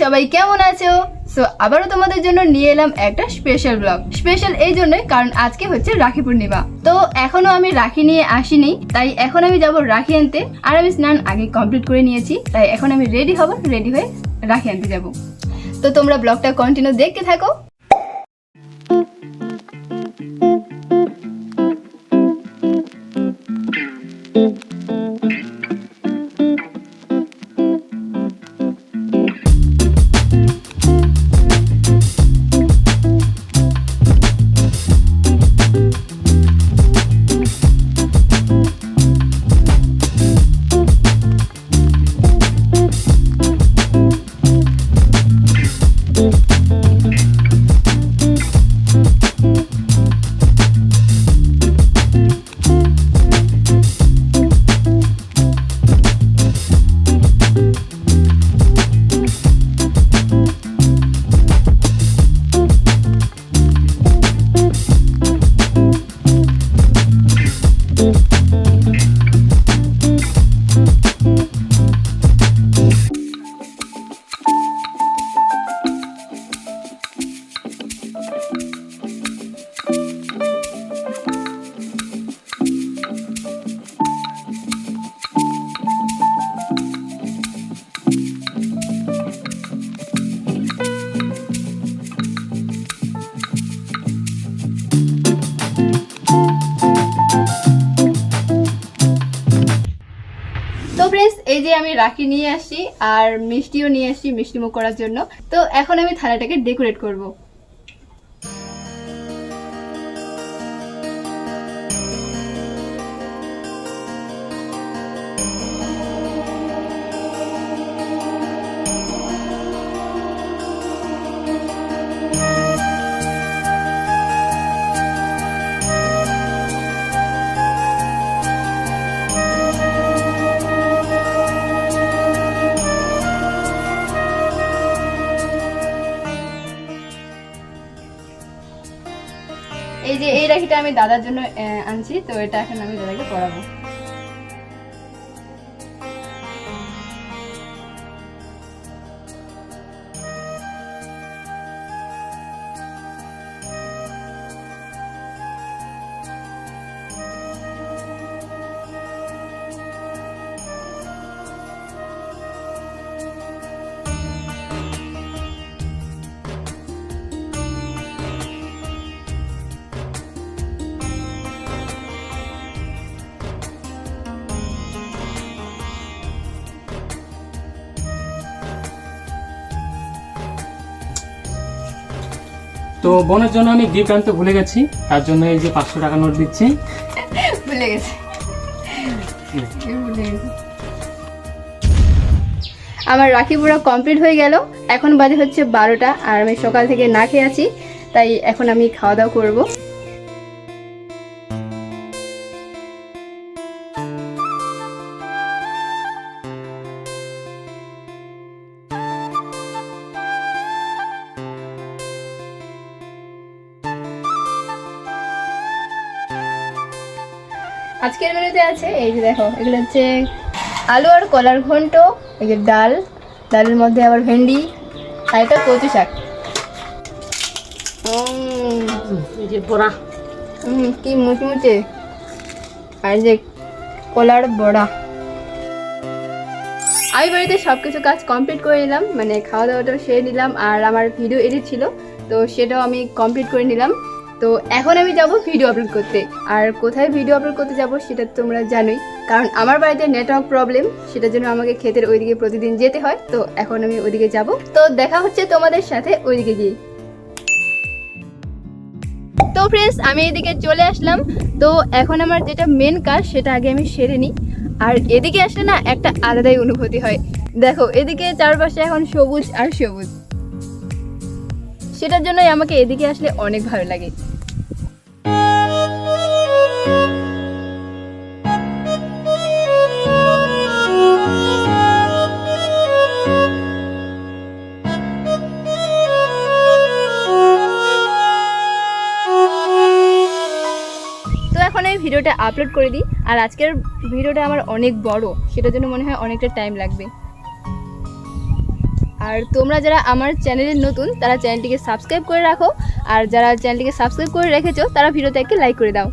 সবাই কেমন আছো? সো আবারও তোমাদের জন্য নিয়ে এলাম একটা স্পেশাল ব্লগ স্পেশাল এই জন্যই, কারণ আজকে হচ্ছে রাখি পূর্ণিমা। তো এখনও আমি রাখি নিয়ে আসিনি, তাই এখন আমি যাব রাখি আনতে। আর আমি স্নান আগে কমপ্লিট করে নিয়েছি, তাই এখন আমি রেডি হব রেডি হয়ে রাখি আনতে যাব। তো তোমরা ব্লগটা কন্টিনিউ দেখতে থাকো। আমি রাখি নিয়ে আসি আর মিষ্টিও নিয়ে আসি মিষ্টিমুখ করার জন্য। তো এখন আমি থালাটাকে ডেকোরেট করব। রাখিটা আমি দাদার জন্য আনছি তো এটা এখন আমি দাদাকে পরাবো তো বোনের জন্য আমি গিফট আনতে ভুলে গেছি তার জন্য এই যে পাঁচশো টাকা নোট দিচ্ছি। ভুলে গেছে। আমার রাখি পুরো কমপ্লিট হয়ে গেল। এখন বাজে হচ্ছে বারোটা আর আমি সকাল থেকে না খেয়ে আছি তাই এখন আমি খাওয়া দাওয়া করব। আজকের মেনুতে আছে এই যে দেখো এগুলো হচ্ছে আলু আর কলার ঘন্ট এই যে ডাল ডালের মধ্যে আবার ভেন্ডি আর এটা কচু শাক। বড়া। উম, কি মুচমুচে। আর যে কলার বড়া। আমি বাড়িতে সব কিছু কাজ কমপ্লিট করে নিলাম মানে খাওয়া দাওয়াটাও সেরে নিলাম আর আমার ভিডিও এডিট ছিল তো সেটাও আমি কমপ্লিট করে নিলাম। তো এখন আমি যাব ভিডিও আপলোড করতে। আর কোথায় ভিডিও আপলোড করতে যাব সেটা তোমরা জানোই। কারণ আমার বাড়িতে নেটওয়ার্ক প্রবলেম সেটার জন্য আমাকে ক্ষেতের ওইদিকে প্রতিদিন যেতে হয়। তো এখন আমি ওইদিকে যাব। তো দেখা হচ্ছে তোমাদের সাথে ওইদিকে গিয়ে। তো ফ্রেন্ডস আমি এদিকে চলে আসলাম। তো এখন আমার যেটা মেন কাজ, সেটা আগে আমি সেরে নিই। আর এদিকে আসলে না একটা আলাদাই অনুভূতি হয়। দেখো, এদিকে চারপাশে এখন সবুজ আর সবুজ। সেটার জন্যই আমাকে এদিকে আসলে অনেক ভালো লাগে। ভিডিওটা আপলোড করে দিই, আর আজকের ভিডিওটা আমার অনেক বড়, সেটার জন্য মনে হয় অনেকটা টাইম লাগবে। আর তোমরা যারা আমার চ্যানেলে নতুন, তারা চ্যানেলটিকে সাবস্ক্রাইব করে রাখো। আর যারা চ্যানেলটিকে সাবস্ক্রাইব করে রেখেছো, তারা ভিডিওতে একটা লাইক করে দাও।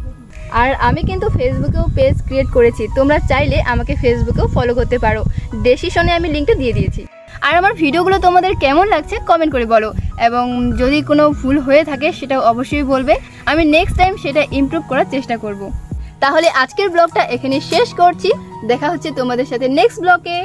আর আমি কিন্তু ফেসবুকেও পেজ ক্রিয়েট করেছি। তোমরা চাইলে আমাকে ফেসবুকেও ফলো করতে পারো। ডেসিশনে আমি লিঙ্কটা দিয়ে দিয়েছি। আর আমার ভিডিওগুলো তোমাদের কেমন লাগছে কমেন্ট করে বলো। এবং যদি কোনো ভুল হয়ে থাকে, সেটাও অবশ্যই বলবে। আমি নেক্সট টাইম সেটা ইমপ্রুভ করার চেষ্টা করব। তাহলে আজকের ব্লগটা এখানে শেষ করছি। দেখা হচ্ছে তোমাদের সাথে নেক্সট ব্লগে